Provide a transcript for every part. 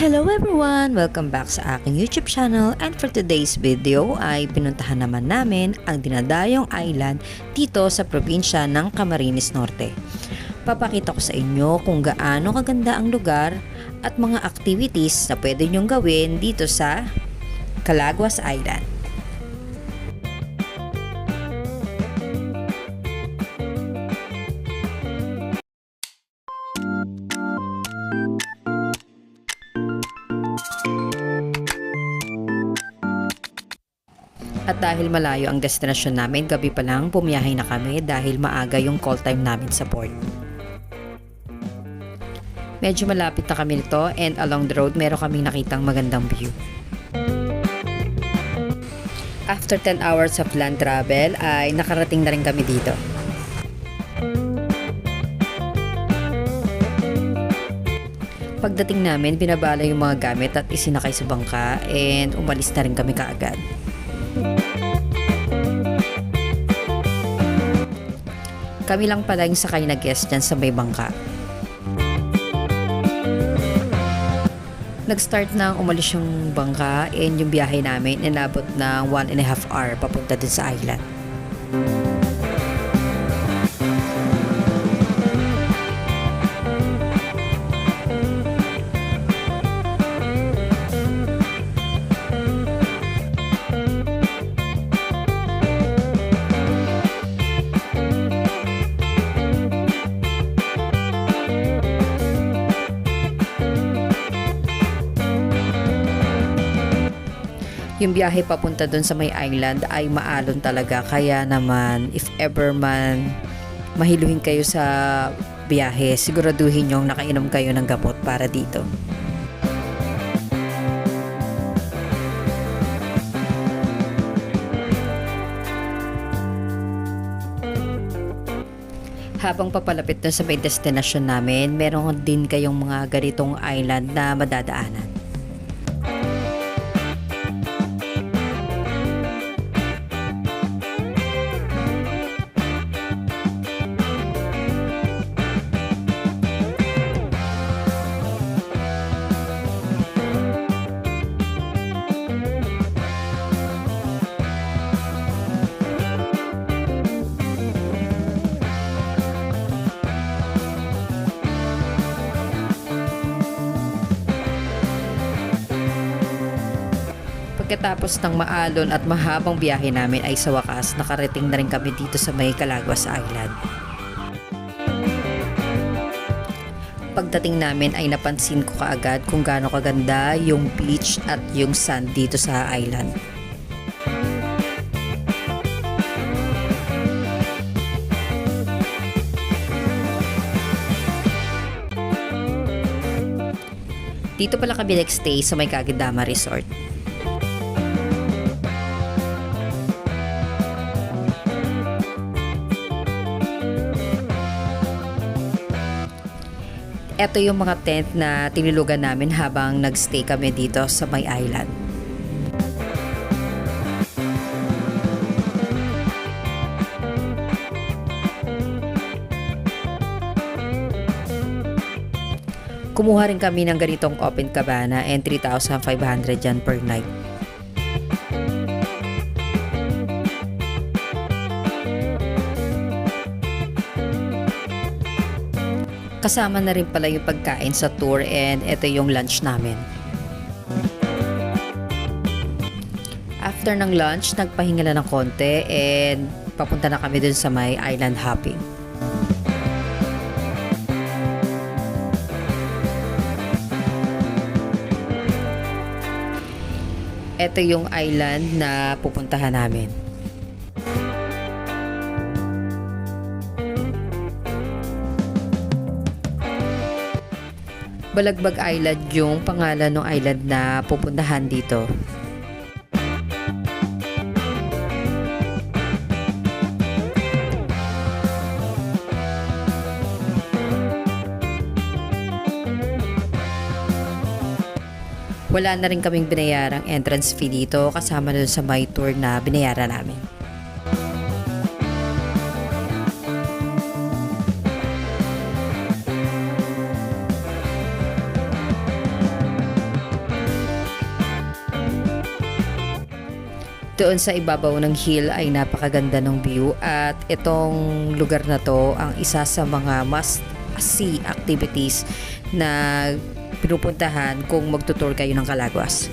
Hello everyone! Welcome back sa aking YouTube channel and for today's video ay pinuntahan naman namin ang Dinadayong Island dito sa probinsya ng Camarines Norte. Papakita ko sa inyo kung gaano kaganda ang lugar at mga activities na pwede nyong gawin dito sa Calaguas Island. Dahil malayo ang destinasyon namin, gabi pa lang bumiyahe na kami dahil maaga yung call time namin sa port. Medyo malapit na kami nito and along the road meron kaming nakitang magandang view. After 10 hours of land travel ay nakarating na rin kami dito. Pagdating namin, binabala yung mga gamit at isinakay sa bangka and umalis na rin kami kaagad. Kami lang pala yung sakay na guest dyan sa may bangka. Nag-start na umalis yung bangka and yung biyahe namin inabot ng one and a half hour papunta din sa island. Yung biyahe papunta doon sa may island ay maalon talaga. Kaya naman, if ever man mahiluhin kayo sa biyahe, siguraduhin yung nakainom kayo ng gamot para dito. Habang papalapit na sa may destination namin, meron din kayong mga ganitong island na madadaanan. Pagkatapos ng maalon at mahabang biyahe namin ay sa wakas nakarating na rin kami dito sa may Calaguas Island. Pagdating namin ay napansin ko kaagad kung gaano kaganda yung beach at yung sand dito sa island. Dito pala kami nagstay sa may Kagidama Resort. Ito yung mga tent na tinilugan namin habang nagstay kami dito sa may island. Kumuha rin kami ng ganitong open cabana and 3,500 yan per night. Kasama na rin pala yung pagkain sa tour and ito yung lunch namin. After ng lunch, nagpahinga na ng konti and papunta na kami dun sa may island hopping. Ito yung island na pupuntahan namin. Balagbag Island yung pangalan ng island na pupuntahan dito. Wala na rin kaming binayarang entrance fee dito kasama dun sa my tour na binayaran namin. Doon sa ibabaw ng hill ay napakaganda ng view at itong lugar na to ang isa sa mga must see activities na pinupuntahan kung magtutour kayo ng Calaguas.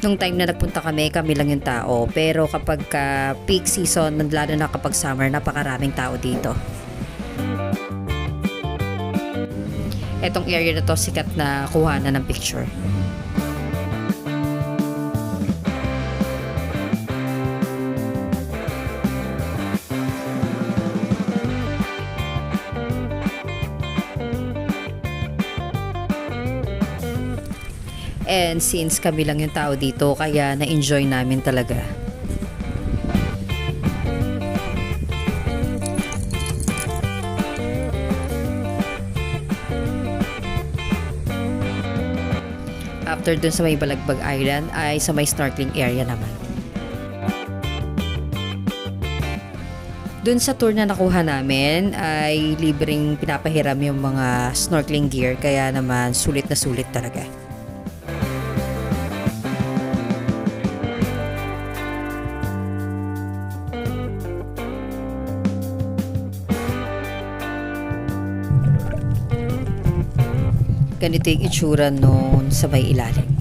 Nung time na nagpunta kami, kami lang yung tao. Pero kapag ka peak season, lalo na kapag summer, napakaraming tao dito. Etong area na to, sikat na kuhanan ng picture. And since kami lang yung tao dito, kaya na-enjoy namin talaga. After dun sa may Balagbag Island ay sa may snorkeling area naman. Dun sa tour na nakuha namin ay libreng pinapahiram yung mga snorkeling gear kaya naman sulit na sulit talaga. Ganito yung itsura noon sa may ilalim.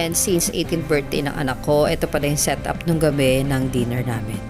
And since 18th birthday ng anak ko, ito pala yung setup nung gabi ng dinner namin.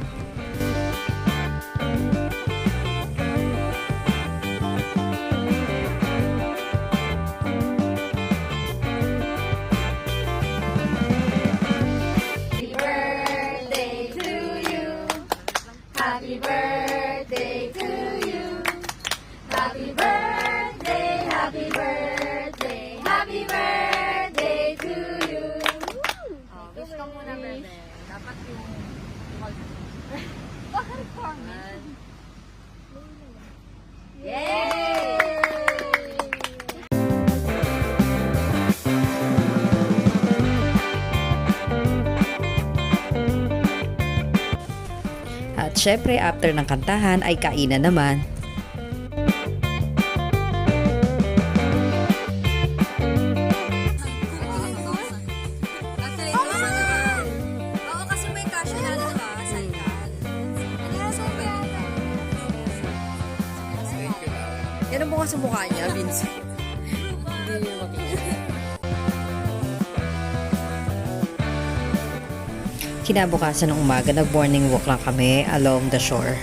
Syempre, after ng kantahan ay kainan naman. Yan ang buka sa mukha niya, Vince. Hindi niyo makikita. Kinabukasan ng umaga, nag-morning walk lang kami along the shore.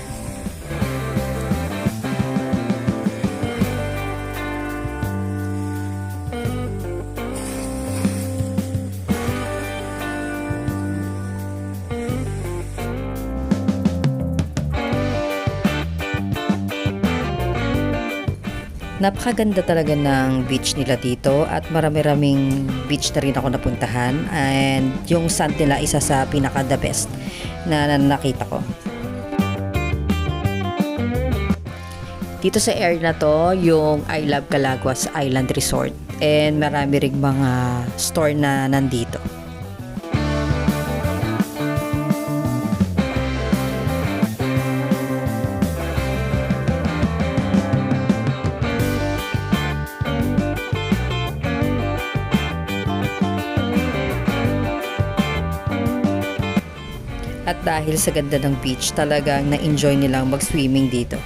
Napakaganda talaga ng beach nila dito at marami-raming beach na rin ako napuntahan and yung sand nila isa sa pinaka the best na, na nakita ko. Dito sa area na to, yung I Love Calaguas Island Resort and marami ring mga store na nandito. Dahil sa ganda ng beach, talagang na-enjoy nilang mag-swimming dito.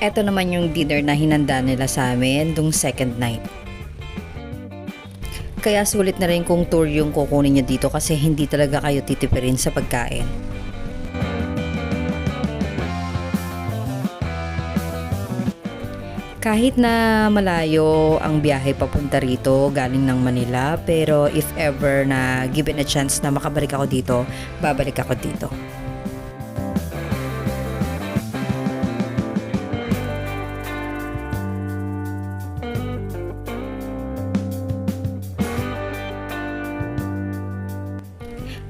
Eto naman yung dinner na hinanda nila sa amin dung second night. Kaya sulit na rin kung tour yung kukunin nyo dito kasi hindi talaga kayo titipirin sa pagkain. Kahit na malayo ang biyahe papunta rito galing ng Manila, pero if ever na given a chance na makabalik ako dito, babalik ako dito.